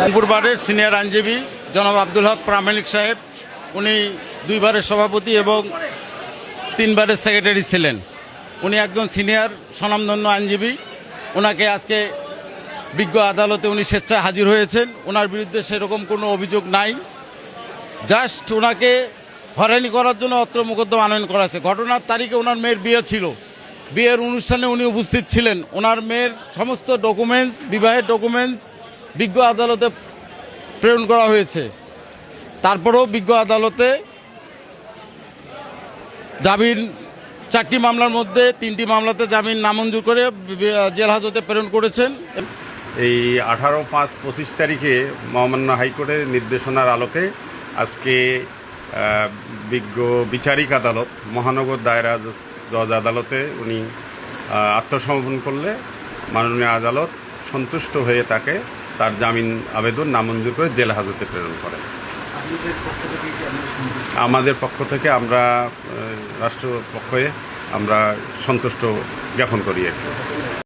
রংপুরবারের senior আইনজীবী জনাব আব্দুল হক প্রামাণিক সাহেব, উনি দুইবারের সভাপতি এবং তিনবারের সেক্রেটারি ছিলেন। উনি একজন সিনিয়র স্বনামধন্য আইনজীবী। ওনাকে আজকে বিজ্ঞ আদালতে উনি স্বেচ্ছায় হাজির হয়েছেন। ওনার বিরুদ্ধে সেরকম কোনো অভিযোগ নাই। জাস্ট ওনাকে হয়রানি করার জন্য অত্র মোকদ্দমা আনয়ন করা হয়েছে। ঘটনার তারিখে ওনার মেয়ের বিয়ে ছিল। বিয়ের অনুষ্ঠানে উনি উপস্থিত ছিলেন। ওনার মেয়ের সমস্ত ডকুমেন্টস বিবাহের ডকুমেন্টস বিজ্ঞ আদালতে প্রেরণ করা হয়েছে। তারপরেও বিজ্ঞ আদালতে জামিন, চারটি মামলার মধ্যে তিনটি মামলাতে জামিন নামঞ্জুর করে জেল হাজতে প্রেরণ করেছেন। এই আঠারো পাঁচ পঁচিশ তারিখে মহামান্য হাইকোর্টের নির্দেশনার আলোকে আজকে বিজ্ঞ বিচারিক আদালত, মহানগর দায়রা জজ আদালতে উনি আত্মসমর্পণ করলে মাননীয় আদালত সন্তুষ্ট হয়ে তাকে তার জামিন আবেদন নামঞ্জুর করে জেল হাজতে প্রেরণ করেন আমাদের পক্ষ থেকে আমরা রাষ্ট্রপক্ষে রাষ্ট্র পক্ষে আমরা সন্তুষ্ট জ্ঞাপন করি আর কি।